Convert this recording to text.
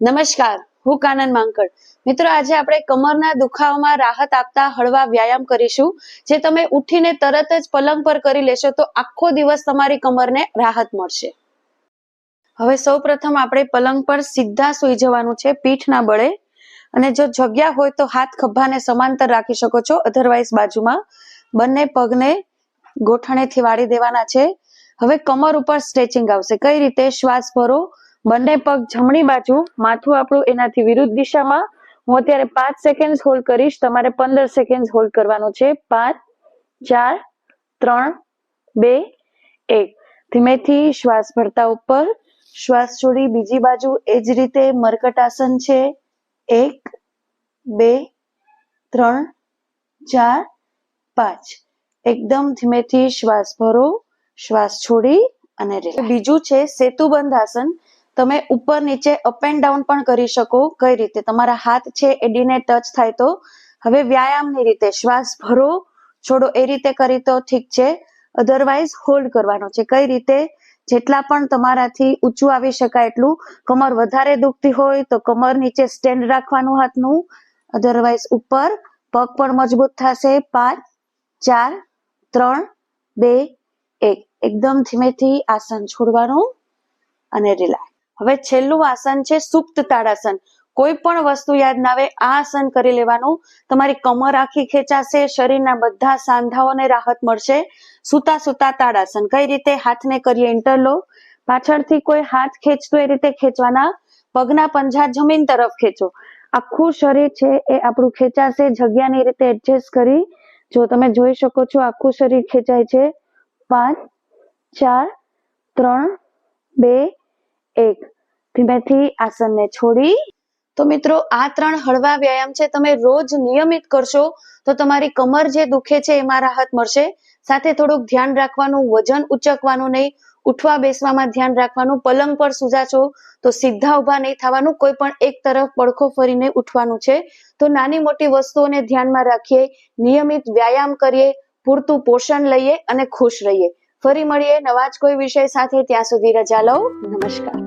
નમસ્કાર, હું કાનન માંકડ. મિત્રો, આજે આપણે કમરના દુખાવામાં રાહત આપતા હળવા વ્યાયામ કરીશું. જે તમે ઉઠીને તરત જ પલંગ પર કરી લેશો, તો આખો દિવસ તમારી કમરને રાહત મળશે. હવે સૌ પ્રથમ આપણે પલંગ પર સીધા સુઈ જવાનું છે પીઠ ના બળે. અને જો જગ્યા હોય તો હાથ ખભાને સમાંતર રાખી શકો છો અધરવાઇઝ બાજુમાં બંને પગને ગોઠણેથી વાળી દેવાના છે. હવે કમર ઉપર સ્ટ્રેચિંગ આવશે. કઈ રીતે શ્વાસ ભરો બંને પગ જમણી બાજુ, માથું આપણું એનાથી વિરુદ્ધ દિશામાં. હું અત્યારે પાંચ સેકન્ડ હોલ્ડ કરીશ. તમારે પંદર સેકન્ડ હોલ્ડ કરવાનું છે. પાંચ, ચાર, ત્રણ, બે, એક. ધીમેથી શ્વાસ ભરતા ઉપર. શ્વાસ છોડી બીજી બાજુ એ જ રીતે મરકટાસન છે. એક, બે, ત્રણ, ચાર, પાંચ. એકદમ ધીમેથી શ્વાસ ભરો. શ્વાસ છોડી અને બીજું છે સેતુબંધ આસન તમે ઉપર નીચે અપ એન્ડ ડાઉન પણ કરી શકો. કઈ રીતે? તમારા હાથ છે એડીને ટચ થાય તો. હવે વ્યાયામની રીતે શ્વાસ ભરો. છોડો, એ રીતે કરી તો ઠીક છે. અધરવાઇઝ હોલ્ડ કરવાનો છે. કઈ રીતે? જેટલા પણ તમારાથી ઊંચું આવી શકાય એટલું. કમર વધારે દુખતી હોય તો કમર નીચે સ્ટેન્ડ રાખવાનું હાથનું. અધરવાઇઝ ઉપર પગ પણ મજબૂત થશે. પાંચ, ચાર, ત્રણ, બે, એક. એકદમ ધીમેથી આસન છોડવાનું અને રિલેક્સ હવે છેલ્લું આસન છે સુપ્ત તાડાસન કોઈ પણ વસ્તુ યાદ ના આવે, આ આસન કરી લેવાનું. તમારી કમર આખી ખેંચાશે, શરીરના બધા સાંધાઓને રાહત મળશે. સુતા સુતા તાડાસન કઈ રીતે હાથને કરીએ ઇન્ટરલો પાછળથી કોઈ હાથ ખેંચતો એ રીતે ખેંચવાના. પગના પંજા જમીન તરફ ખેંચો. આખું શરીર છે એ આપણું ખેંચાશે, જગ્યાની રીતે એડજસ્ટ કરી. જો તમે જોઈ શકો છો, આખું શરીર ખેંચાય છે. પાંચ, ચાર, ત્રણ, બે એક. ધીમેથી આસનને છોડી. તો મિત્રો, આ ત્રણ હળવા વ્યાયામ છે. તમે રોજ નિયમિત કરશો તો તમારી કમર જે દુખે છે એમાં રાહત મળશે. સાથે થોડુંક ધ્યાન રાખવાનું, વજન ઉચકવાનું નહીં, ઉઠવા બેસવામાં ધ્યાન રાખવાનું, પલંગ પર સૂજા છો તો સીધા ઊભા નહીં થવાનું કોઈ પણ એક તરફ પડખો ફરીને ઉઠવાનું છે. તો નાની મોટી વસ્તુઓને ધ્યાનમાં રાખીએ, નિયમિત વ્યાયામ કરીએ, પૂરતું પોષણ લઈએ અને ખુશ રહીએ. ફરી મળીએ નવા જ કોઈ વિષય સાથે. ત્યાં સુધી રજા લઉં નમસ્કાર.